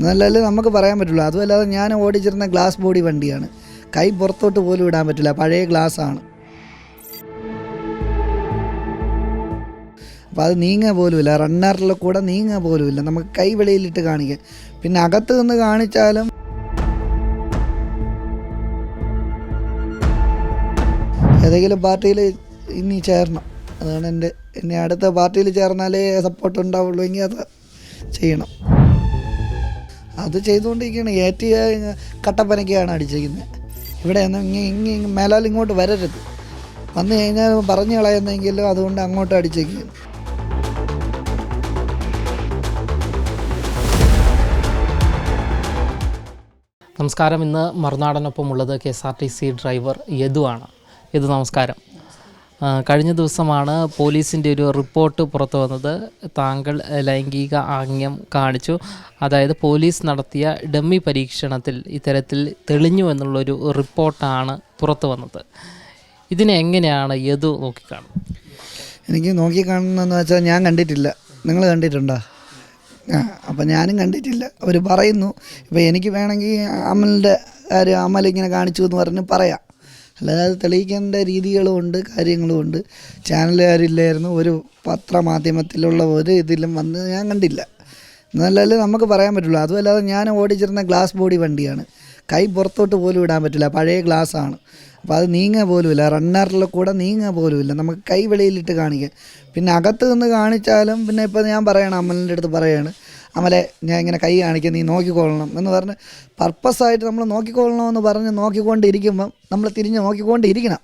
എന്നല്ലേ നമുക്ക് പറയാൻ പറ്റുള്ളൂ അതുമല്ലാതെ ഞാൻ ഓടിച്ചിരുന്ന ഗ്ലാസ് ബോഡി വണ്ടിയാണ്. കൈ പുറത്തോട്ട് പോലും ഇടാൻ പറ്റില്ല. പഴയ ഗ്ലാസ് ആണ്. അപ്പോൾ അത് നീങ്ങുക പോലുമില്ല. റണ്ണറിൽ കൂടെ നീങ്ങുക പോലുമില്ല. നമുക്ക് കൈ വെളിയിലിട്ട് കാണിക്കാം പിന്നെ അകത്ത് നിന്ന് കാണിച്ചാലും ഏതെങ്കിലും പാർട്ടിയിൽ ഇനി ചേരണം. അതാണ് എന്റെ ഇനി അടുത്ത പാർട്ടിയിൽ ചേർന്നാലേ സപ്പോർട്ട് ഉണ്ടാവുള്ളൂ. എങ്കിൽ അത് ചെയ്യണം. അത് ചെയ്തുകൊണ്ടിരിക്കുകയാണ്. ഏറ്റി കട്ടപ്പനയ്ക്കാണ് അടിച്ചിരിക്കുന്നത്. ഇവിടെ നിന്ന് ഇങ്ങനെ ഇങ്ങനെ മേലാൽ ഇങ്ങോട്ട് വരരുത്. വന്നു കഴിഞ്ഞാൽ പറഞ്ഞു കളയുന്നെങ്കിലും അതുകൊണ്ട് അങ്ങോട്ട് അടിച്ചേക്കും നമസ്കാരം. ഇന്ന് മറുനാടനൊപ്പം ഉള്ളത് K S R T C driver Yadu ആണ് യദു നമസ്കാരം. കഴിഞ്ഞ ദിവസമാണ് പോലീസിന്റെ ഒരു റിപ്പോർട്ട് പുറത്തു വന്നത്. താങ്കൾ ലൈംഗിക ആംഗ്യം കാണിച്ചു. അതായത് പോലീസ് നടത്തിയ ഡമ്മി പരീക്ഷണത്തിൽ ഇത്തരത്തിൽ തെളിഞ്ഞു എന്നുള്ളൊരു റിപ്പോർട്ടാണ് പുറത്തു വന്നത്. ഇതിനെ എങ്ങനെയാണ് യദു നോക്കിക്കാണുന്നത്? എനിക്ക് നോക്കി കാണുന്നതെന്ന് വെച്ചാൽ ഞാൻ കണ്ടിട്ടില്ല. നിങ്ങൾ കണ്ടിട്ടുണ്ടോ? അപ്പം ഞാനും കണ്ടിട്ടില്ല. അവർ പറയുന്നു ഇപ്പം എനിക്ക് വേണമെങ്കിൽ അമലിന്റെ കാര്യം അമൽ ഇങ്ങനെ കാണിച്ചു എന്ന് പറഞ്ഞ് പറയാം. അല്ലാതെ അത് തെളിയിക്കേണ്ട രീതികളും ഉണ്ട് കാര്യങ്ങളും ഉണ്ട്. ചാനലുകാരില്ലായിരുന്നു ഒരു പത്രമാധ്യമത്തിലുള്ള ഒരു ഇതിലും വന്ന് ഞാൻ കണ്ടില്ല. എന്നല്ലേ നമുക്ക് പറയാൻ പറ്റുള്ളൂ. അതുമല്ലാതെ ഞാൻ ഓടിച്ചിരുന്ന ഗ്ലാസ് ബോഡി വണ്ടിയാണ്. കൈ പുറത്തോട്ട് പോലും ഇടാൻ പറ്റില്ല. പഴയ ഗ്ലാസ്സാണ് അപ്പോൾ അത് നീങ്ങുക പോലുമില്ല. റണ്ണറിൽ കൂടെ നീങ്ങുക പോലുമില്ല. നമുക്ക് കൈ വെളിയിലിട്ട് കാണിക്കാം പിന്നെ അകത്ത് നിന്ന് കാണിച്ചാലും പിന്നെ ഇപ്പോൾ ഞാൻ പറയണം അമ്മലിന്റെ അടുത്ത് പറയാണ്. അമലെ ഞാൻ ഇങ്ങനെ കൈ കാണിക്കും നീ നോക്കിക്കൊള്ളണം എന്ന് പറഞ്ഞ് പർപ്പസായിട്ട് നമ്മൾ നോക്കിക്കൊള്ളണമെന്ന് പറഞ്ഞ് നോക്കിക്കൊണ്ടിരിക്കുമ്പം നമ്മൾ തിരിഞ്ഞ് നോക്കിക്കൊണ്ടിരിക്കണം.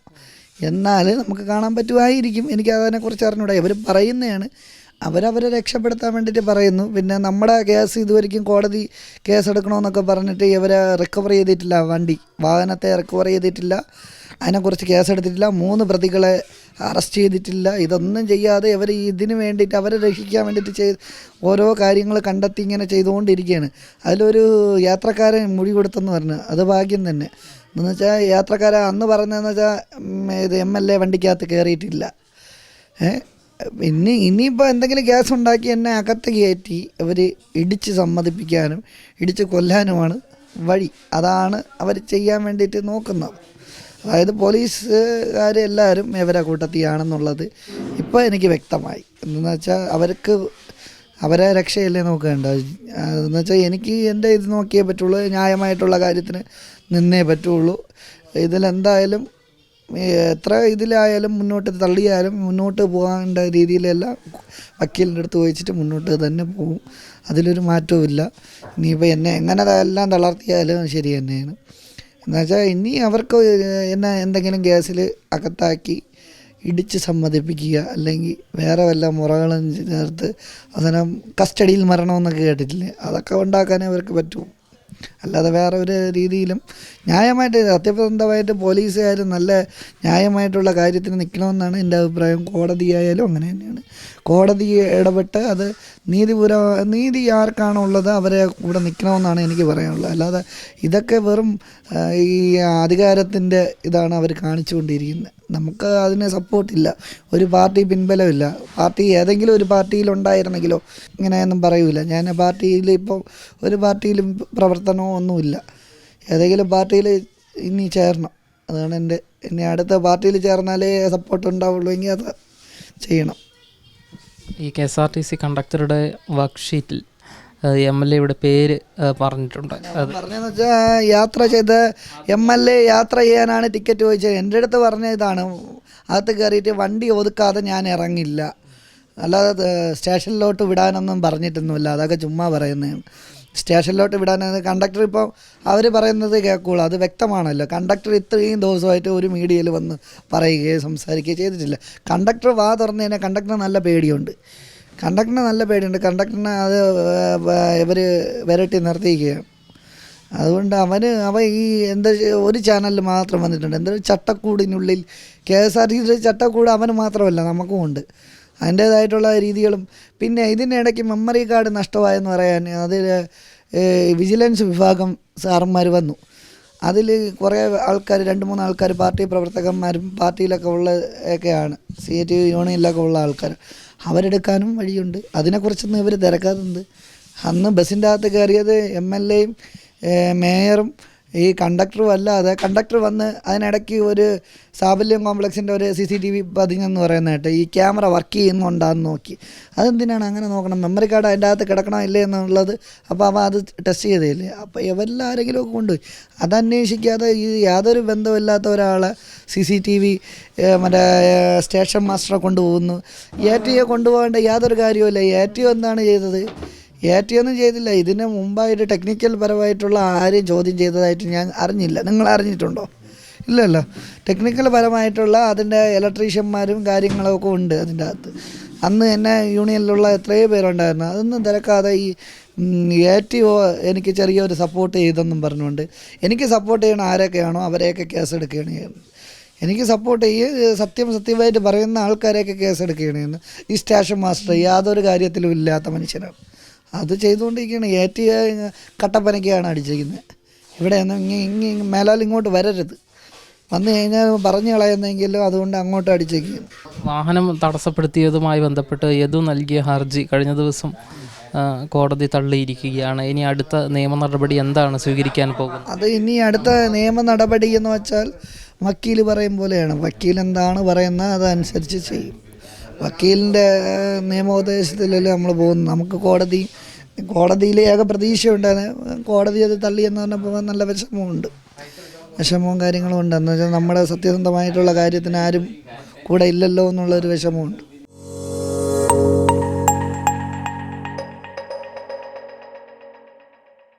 എന്നാൽ നമുക്ക് കാണാൻ പറ്റുമായിരിക്കും. എനിക്ക് അതിനെക്കുറിച്ച് അറിഞ്ഞൂടാ. ഇവർ പറയുന്നതാണ്. അവരവരെ രക്ഷപ്പെടുത്താൻ വേണ്ടിയിട്ട് പറയുന്നു. പിന്നെ നമ്മുടെ കേസ് ഇതുവരെയ്ക്കും കോടതി കേസെടുക്കണമെന്നൊക്കെ പറഞ്ഞിട്ട് ഇവരെ റിക്കവർ ചെയ്തിട്ടില്ല. വണ്ടി വാഹനത്തെ റിക്കവർ ചെയ്തിട്ടില്ല. അതിനെക്കുറിച്ച് കേസെടുത്തിട്ടില്ല. മൂന്ന് പ്രതികളെ അറസ്റ്റ് ചെയ്തിട്ടില്ല. ഇതൊന്നും ചെയ്യാതെ അവർ ഇതിന് വേണ്ടിയിട്ട് അവരെ രക്ഷിക്കാൻ വേണ്ടിയിട്ട് ചെയ്ത് ഓരോ കാര്യങ്ങൾ കണ്ടെത്തി ഇങ്ങനെ ചെയ്തുകൊണ്ടിരിക്കുകയാണ്. അതിലൊരു യാത്രക്കാരൻ മുടി കൊടുത്തെന്ന് പറഞ്ഞു. അത് ഭാഗ്യം തന്നെ. എന്ന് വെച്ചാൽ യാത്രക്കാരൻ അന്ന് പറഞ്ഞതെന്ന് വെച്ചാൽ ഇത് എം എൽ എ വണ്ടിക്കകത്ത് കയറിയിട്ടില്ല ഏ ഇനി ഇനിയിപ്പോൾ എന്തെങ്കിലും ഗ്യാസ് ഉണ്ടാക്കി എന്നെ അകത്ത് കയറ്റി അവർ ഇടിച്ച് സമ്മതിപ്പിക്കാനും ഇടിച്ച് കൊല്ലാനുമാണ് വഴി. അതാണ് അവർ ചെയ്യാൻ വേണ്ടിയിട്ട് നോക്കുന്നത്. അതായത് പോലീസുകാർ എല്ലാവരും ഇവരെ കൂട്ടത്തിയാണെന്നുള്ളത് ഇപ്പോൾ എനിക്ക് വ്യക്തമായി. എന്ന് വെച്ചാൽ അവർക്ക് അവരെ രക്ഷയല്ലേ നോക്കേണ്ട. എന്ന് വെച്ചാൽ എനിക്ക് എന്റെ ഇത് നോക്കിയേ പറ്റുള്ളൂ ന്യായമായിട്ടുള്ള കാര്യത്തിന് നിന്നേ പറ്റുള്ളൂ. ഇതിലെന്തായാലും എത്ര ഇതിലായാലും മുന്നോട്ട് തള്ളിയാലും മുന്നോട്ട് പോകേണ്ട രീതിയിലെല്ലാം വക്കീലിന്റെ അടുത്ത് ചോദിച്ചിട്ട് മുന്നോട്ട് തന്നെ പോകും. അതിലൊരു മാറ്റവും ഇല്ല ഇനിയിപ്പോൾ എന്നെ എങ്ങനെ എല്ലാം തളർത്തിയാലും ശരി തന്നെയാണ്. എന്നുവെച്ചാൽ ഇനി അവർക്ക് എന്നെ എന്തെങ്കിലും കേസിൽ അകത്താക്കി ഇടിച്ച് സമ്മതിപ്പിക്കുക അല്ലെങ്കിൽ വേറെ വല്ല മുറകളും ചേർത്ത് അതിനെ കസ്റ്റഡിയിൽ മരണമെന്നൊക്കെ കേട്ടിട്ടില്ലേ? അതൊക്കെ ഉണ്ടാക്കാനേ അവർക്ക് പറ്റൂ. അല്ലാതെ വേറെ ഒരു രീതിയിലും ന്യായമായിട്ട് സത്യസന്ധമായിട്ട് പോലീസുകാർ നല്ല ന്യായമായിട്ടുള്ള കാര്യത്തിന് നിൽക്കണമെന്നാണ് എന്റെ അഭിപ്രായം. കോടതിയായാലും അങ്ങനെ തന്നെയാണ്. കോടതി ഇടപെട്ട് അത് നീതിപുര നീതി ആർക്കാണോ ഉള്ളത് അവരെ കൂടെ നിൽക്കണമെന്നാണ് എനിക്ക് പറയാനുള്ളത്. അല്ലാതെ ഇതൊക്കെ വെറും ഈ അധികാരത്തിന്റെ ഇതാണ് അവർ കാണിച്ചുകൊണ്ടിരിക്കുന്നത്. നമുക്ക് അതിന് സപ്പോർട്ടില്ല ഒരു പാർട്ടി പിൻബലമില്ല. പാർട്ടി ഏതെങ്കിലും ഒരു പാർട്ടിയിൽ ഉണ്ടായിരുന്നെങ്കിലോ ഇങ്ങനെയൊന്നും പറയൂല. ഞാൻ പാർട്ടിയിൽ ഇപ്പോൾ ഒരു പാർട്ടിയിലും പ്രവർത്തനമോ ഒന്നുമില്ല. ഏതെങ്കിലും പാർട്ടിയിൽ ഇനി ചേരണം. അതാണ് എന്റെ ഇനി അടുത്ത പാർട്ടിയിൽ ചേർന്നാലേ സപ്പോർട്ട് ഉണ്ടാവുള്ളൂ എങ്കിൽ അത് ചെയ്യണം. ഈ K S R T C കണ്ടക്ടറുടെ വർക്ക്ഷീറ്റിൽ എം എൽ എയുടെ പേര് പറഞ്ഞിട്ടുണ്ട്. അത് പറഞ്ഞതെന്ന് വെച്ചാൽ യാത്ര ചെയ്ത് എം എൽ എ യാത്ര ചെയ്യാനാണ് ടിക്കറ്റ് ചോദിച്ചത്. എന്റെ അടുത്ത് പറഞ്ഞ ഇതാണ്. അകത്ത് കയറിയിട്ട് വണ്ടി ഒതുക്കാതെ ഞാൻ ഇറങ്ങില്ല. അല്ലാതെ സ്റ്റേഷനിലോട്ട് വിടാനൊന്നും പറഞ്ഞിട്ടൊന്നുമില്ല. അതൊക്കെ ചുമ്മാ പറയുന്നതാണ് സ്റ്റേഷനിലോട്ട് വിടാൻ കണ്ടക്ടർ ഇപ്പോൾ അവർ പറയുന്നത് കേൾക്കുള്ളൂ. അത് വ്യക്തമാണല്ലോ. കണ്ടക്ടർ ഇത്രയും ദിവസമായിട്ട് ഒരു മീഡിയയിൽ വന്ന് പറയുകയോ സംസാരിക്കുകയോ ചെയ്തിട്ടില്ല. കണ്ടക്ടർ വാ തുറന്നു കഴിഞ്ഞാൽ കണ്ടക്ടർ നല്ല പേടിയുണ്ട്. കണ്ടക്ടറിന് നല്ല പേടിയുണ്ട്. കണ്ടക്ടറിനെ അത് ഇവർ വിരട്ടി നിർത്തിയിരിക്കുകയാണ്. അതുകൊണ്ട് അവന് അവൻ ഈ എന്താ ഒരു ചാനലിൽ മാത്രം വന്നിട്ടുണ്ട്. എന്തൊരു ചട്ടക്കൂടിനുള്ളിൽ K S R T C ചട്ടക്കൂട് അവന് മാത്രമല്ല നമുക്കും ഉണ്ട്. അതിന്റേതായിട്ടുള്ള രീതികളും. പിന്നെ ഇതിനിടയ്ക്ക് മെമ്മറി കാർഡ് നഷ്ടമായെന്ന് പറയാൻ അതിൽ വിജിലൻസ് വിഭാഗം സാറന്മാർ വന്നു. അതിൽ കുറേ ആൾക്കാർ രണ്ട് മൂന്ന് ആൾക്കാർ പാർട്ടി പ്രവർത്തകന്മാരും പാർട്ടിയിലൊക്കെ ഉള്ള ഒക്കെയാണ്. സി എ ടി യൂണിയനിലൊക്കെ ഉള്ള ആൾക്കാർ അവരെടുക്കാനും വഴിയുണ്ട്. അതിനെക്കുറിച്ചൊന്നും ഇവർ തിരക്കാതുണ്ട് അന്ന് ബസ്സിന്റെ അകത്ത് കയറിയത് എം എൽ എയും മേയറും ഈ കണ്ടക്ടർ വല്ലാതെ കണ്ടക്ടർ വന്ന് അതിനിടയ്ക്ക് ഒരു സാബല്യം കോംപ്ലക്സിന്റെ ഒരു സി സി ടി വി പതിഞ്ഞെന്ന് പറയുന്ന കേട്ട് ഈ ക്യാമറ വർക്ക് ചെയ്യുന്നുണ്ടാന്ന് നോക്കി. അതെന്തിനാണ് അങ്ങനെ നോക്കണം? മെമ്മറി കാർഡ് അതിന്റെ അകത്ത് കിടക്കണോ ഇല്ലേ എന്നുള്ളത് അപ്പോൾ അവ അത് ടെസ്റ്റ് ചെയ്തില്ലേ അപ്പോൾ ഇവരെല്ലാരെങ്കിലും ഒക്കെ കൊണ്ടുപോയി. അതന്വേഷിക്കാതെ ഈ യാതൊരു ബന്ധമില്ലാത്ത ഒരാളെ സി സി ടി വി മറ്റേ സ്റ്റേഷൻ മാസ്റ്ററെ കൊണ്ടുപോകുന്നു. എ ടി ഒ കൊണ്ടുപോകേണ്ട യാതൊരു കാര്യവുമില്ല. എ ടി ഒ എന്താണ് ചെയ്തത്? ഒന്നും ചെയ്തില്ല. ഇതിന് മുമ്പായിട്ട് ടെക്നിക്കൽ പരമായിട്ടുള്ള ആരെയും ചോദ്യം ചെയ്തതായിട്ട് ഞാൻ അറിഞ്ഞില്ല. നിങ്ങൾ അറിഞ്ഞിട്ടുണ്ടോ? ഇല്ലല്ലോ. ടെക്നിക്കൽ പരമായിട്ടുള്ള അതിന്റെ ഇലക്ട്രീഷ്യന്മാരും കാര്യങ്ങളൊക്കെ ഉണ്ട് അതിന്റെ അകത്ത്. അന്ന് എന്നെ യൂണിയനിലുള്ള എത്രയോ പേരുണ്ടായിരുന്നു. അതൊന്നും തിരക്കാതെ ഈ എ ടി ഒ എനിക്ക് ചെറിയൊരു സപ്പോർട്ട് ചെയ്തെന്നും പറഞ്ഞുകൊണ്ട് എനിക്ക് സപ്പോർട്ട് ചെയ്യണ ആരൊക്കെയാണോ അവരെയൊക്കെ കേസ് എടുക്കുകയാണ് ചെയ്യുന്നത്. എനിക്ക് സപ്പോർട്ട് ചെയ്യുക സത്യം സത്യമായിട്ട് പറയുന്ന ആൾക്കാരെയൊക്കെ കേസ് എടുക്കുകയാണ് ഈ സ്റ്റേഷൻ മാസ്റ്റർ യാതൊരു കാര്യത്തിലും ഇല്ലാത്ത മനുഷ്യനാണ്. അത് ചെയ്തുകൊണ്ടിരിക്കുകയാണ്. ടി കട്ടപ്പനയ്ക്കാണ് അടിച്ചിരിക്കുന്നത്. ഇവിടെ നിന്ന് ഇങ്ങനെ ഇങ്ങനെ മേലാൽ ഇങ്ങോട്ട് വരരുത്. വന്നു കഴിഞ്ഞാൽ പറഞ്ഞു കളയുന്നെങ്കിലും അതുകൊണ്ട് അങ്ങോട്ട് അടിച്ചേക്കും. വാഹനം തടസ്സപ്പെടുത്തിയതുമായി ബന്ധപ്പെട്ട് യദു നൽകിയ ഹർജി കഴിഞ്ഞ ദിവസം കോടതി തള്ളിയിരിക്കുകയാണ്. ഇനി അടുത്ത നിയമ നടപടി എന്താണ് സ്വീകരിക്കാൻ പോകുന്നത്? അത് ഇനി അടുത്ത നിയമ നടപടി എന്ന് വെച്ചാൽ വക്കീൽ പറയും പോലെയാണ്. വക്കീൽ എന്താണ് പറയുന്നത് അതനുസരിച്ച് ചെയ്യും. വക്കീലിന്റെ നിയമോപദേശത്തിലല്ലേ നമ്മൾ പോകുന്നത്. നമുക്ക് കോടതി കോടതിയിൽ ഏക പ്രതീക്ഷയുണ്ടായിരുന്നു. കോടതി അത് തള്ളി എന്ന് പറഞ്ഞപ്പോൾ നല്ല വിഷമമുണ്ട്. വിഷമവും കാര്യങ്ങളും ഉണ്ട്. എന്ന് വെച്ചാൽ നമ്മുടെ സത്യസന്ധമായിട്ടുള്ള കാര്യത്തിന് ആരും കൂടെ ഇല്ലല്ലോ എന്നുള്ളൊരു വിഷമമുണ്ട്.